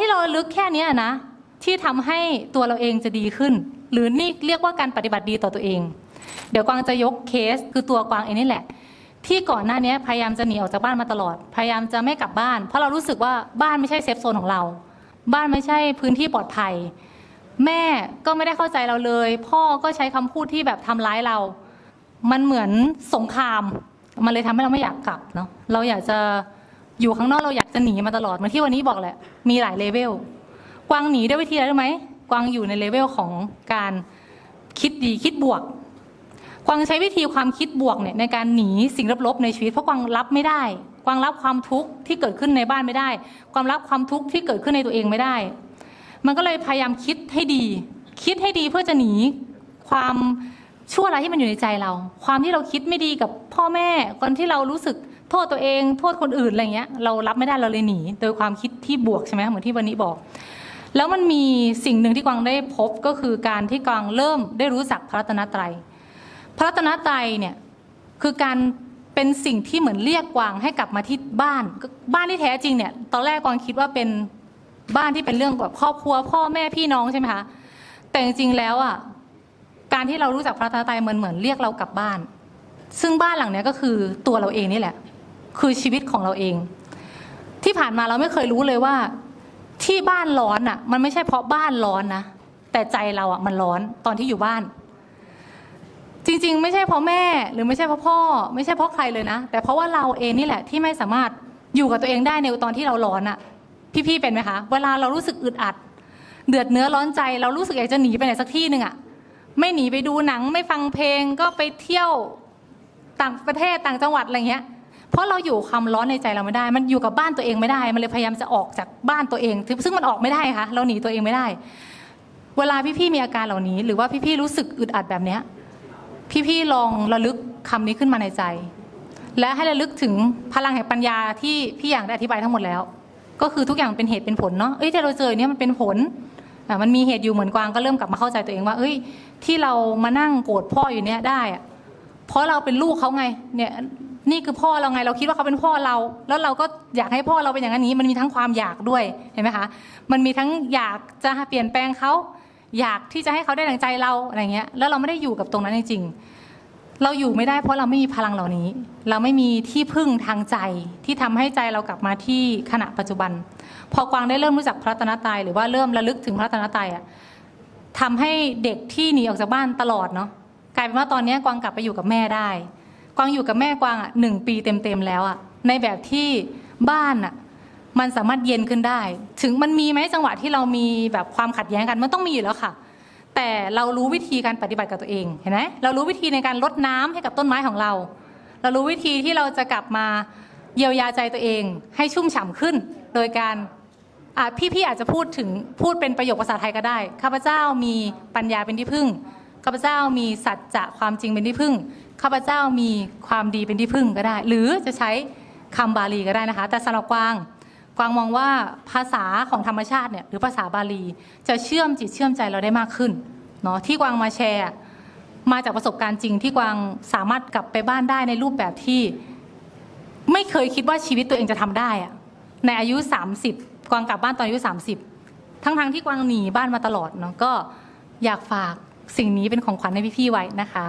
ที่เราลึกแค่นี้นะ ที่ทำให้ตัวเราเองจะดีขึ้น หรือนี่เรียกว่าการปฏิบัติดีต่อตัวเอง เดี๋ยวกวางจะยกเคสคือตัวกวางเองนี่แหละ ที่ก่อนหน้านี้พยายามจะหนีออกจากบ้านมาตลอด พยายามจะไม่กลับบ้าน เพราะเรารู้สึกว่าบ้านไม่ใช่เซฟโซนของเรา บ้านไม่ใช่พื้นที่ปลอดภัย แม่ก็ไม่ได้เข้าใจเราเลย พ่อก็ใช้คำพูดที่แบบทำร้ายเรา มันเหมือนสงคราม มันเลยทำให้เราไม่อยากกลับเนาะเราอยากจะ อยู่ข้างนอกเราอยากจะหนีมาตลอดเหมือนที่วันนี้บอกแหละ มีหลายเลเวล กวางหนีด้วยวิธีอะไรรู้ไหม กวางอยู่ในเลเวลของการคิดดีคิดบวก กวางใช้วิธีความคิดบวกเนี่ยในการหนีสิ่งลบๆในชีวิตเพราะกวางรับไม่ได้ กวางรับความทุกข์ที่เกิดขึ้นในบ้านไม่ได้ ความรับความทุกข์ที่เกิดขึ้นในตัวเองไม่ได้ มันก็เลยพยายามคิดให้ดี คิดให้ดีเพื่อจะหนีความชั่วร้ายที่มันอยู่ในใจเรา ความที่เราคิดไม่ดีกับพ่อแม่คนที่เรารู้สึก โทษตัวเองโทษคนอื่นอะไรเงี้ยเรารับไม่ได้เราเลยหนี โดยความคิดที่บวกใช่ไหมเหมือนที่วันนี้บอก แล้วมันมีสิ่งหนึ่งที่กวางได้พบก็คือการที่กวางเริ่มได้รู้จักพระรัตนตรัย พระรัตนตรัยเนี่ยคือการเป็นสิ่งที่เหมือนเรียกกวางให้กลับมาที่บ้านก็บ้านที่แท้จริงเนี่ยตอนแรกกวางคิดว่าเป็นบ้านที่เป็นเรื่องแบบครอบครัว พ่อแม่พี่น้องใช่ไหมคะแต่จริงๆแล้วอะการที่เรารู้จักพระรัตนตรัยมันเหมือนเรียกเรากลับบ้าน ซึ่งบ้านหลังเนี้ยก็คือตัวเราเองนี่แหละ คือชีวิตของเราเอง ที่ผ่านมาเราไม่เคยรู้เลยว่า ที่บ้านร้อนอะ มันไม่ใช่เพราะบ้านร้อนนะแต่ใจเราอะมันร้อนตอนที่อยู่บ้าน จริงๆ ไม่ใช่เพราะแม่ หรือไม่ใช่เพราะพ่อ ไม่ใช่เพราะใครเลยนะ แต่เพราะว่าเราเองนี่แหละที่ไม่สามารถอยู่กับตัวเองได้ในตอนที่เราร้อนอะ พี่ๆเป็นไหมคะ เวลาเรารู้สึกอึดอัด เดือดเนื้อร้อนใจเรารู้สึกอยากจะหนีไปไหนสักที่หนึ่งอะไม่หนีไปดูหนังไม่ฟังเพลงก็ไปเที่ยวต่างประเทศต่างจังหวัดอะไรเงี้ย เพราะเราอยู่ความร้อนในใจเราไม่ได้ มันอยู่กับบ้านตัวเองไม่ได้ มันเลยพยายามจะออกจากบ้านตัวเอง ซึ่งมันออกไม่ได้ค่ะเราหนีตัวเองไม่ได้ เวลาพี่ๆมีอาการเหล่านี้ หรือว่าพี่ๆรู้สึกอึดอัดแบบเนี้ยพี่ๆลองระลึกคำนี้ขึ้นมาในใจ และให้ระลึกถึงพลังแห่งปัญญาที่พี่อย่างได้อธิบายทั้งหมดแล้ว ก็คือทุกอย่างเป็นเหตุเป็นผลเนาะเอ้ยที่เราเจอเนี่ยมันเป็นผลมันมีเหตุอยู่เหมือนกวางก็เริ่มกลับมาเข้าใจตัวเองว่า เอ้ย ที่เรามานั่งโกรธพ่ออยู่เนี่ยได้อะเพราะเราเป็นลูกเขาไง เนี่ย นี่คือพ่อเราไงเราคิดว่าเขาเป็นพ่อเรา แล้วเราก็อยากให้พ่อเราเป็นอย่างนั้นนี้ มันมีทั้งความอยากด้วยเห็นไหมคะมันมีทั้งอยากจะเปลี่ยนแปลงเขาอยากที่จะให้เขาได้ดังใจเราอะไรเงี้ยแล้วเราไม่ได้อยู่กับตรงนั้นจริงๆเราอยู่ไม่ได้เพราะเราไม่มีพลังเหล่านี้ เราไม่มีที่พึ่งทางใจที่ทำให้ใจเรากลับมาที่ขณะปัจจุบัน พอกวางได้เริ่มรู้จักพระตนตรัยหรือว่าเริ่มระลึกถึงพระตนตรัยอะทำให้เด็กที่หนีออกจากบ้านตลอดเนาะกลายเป็นว่าตอนนี้กวางกลับไปอยู่กับแม่ได้ กวางอยู่กับแม่กวางอะหนึ่งปีเต็มๆแล้วอะในแบบที่บ้านอะมันสามารถเย็นขึ้นได้ ถึงมันมีไหมจังหวะที่เรามีแบบความขัดแย้งกันมันต้องมีอยู่แล้วค่ะ แต่เรารู้วิธีการปฏิบัติกับตัวเองเห็นไหมเรารู้วิธีในการลดน้ำให้กับต้นไม้ของเรา เรารู้วิธีที่เราจะกลับมาเยียวยาใจตัวเอง ให้ชุ่มฉ่ำขึ้น โดยการอ่พี่ๆอาจจะพูดถึงพูดเป็นประโยคภาษาไทยก็ได้ข้าพเจ้ามีปัญญาเป็นที่พึ่ง ข้าพเจ้ามีสัจจะความจริงเป็นที่พึ่ง ข้าพเจ้ามีความดีเป็นที่พึ่งก็ได้ หรือจะใช้คำบาลีก็ได้นะคะ แต่สำหรับกวางกวางมองว่าภาษาของธรรมชาติเนี่ยหรือภาษาบาลี จะเชื่อมจิตเชื่อมใจเราได้มากขึ้นเนาะที่กวางมาแชร์ มาจากประสบการณ์จริงที่กวางสามารถกลับไปบ้านได้ในรูปแบบที่ ไม่เคยคิดว่าชีวิตตัวเองจะทำได้อะในอายุ 30 กวางกลับบ้านตอนอายุ 30 ทั้งๆที่กวางหนีบ้านมาตลอดเนาะก็อยากฝาก สิ่งนี้เป็นของขวัญให้พี่ๆไว้นะคะ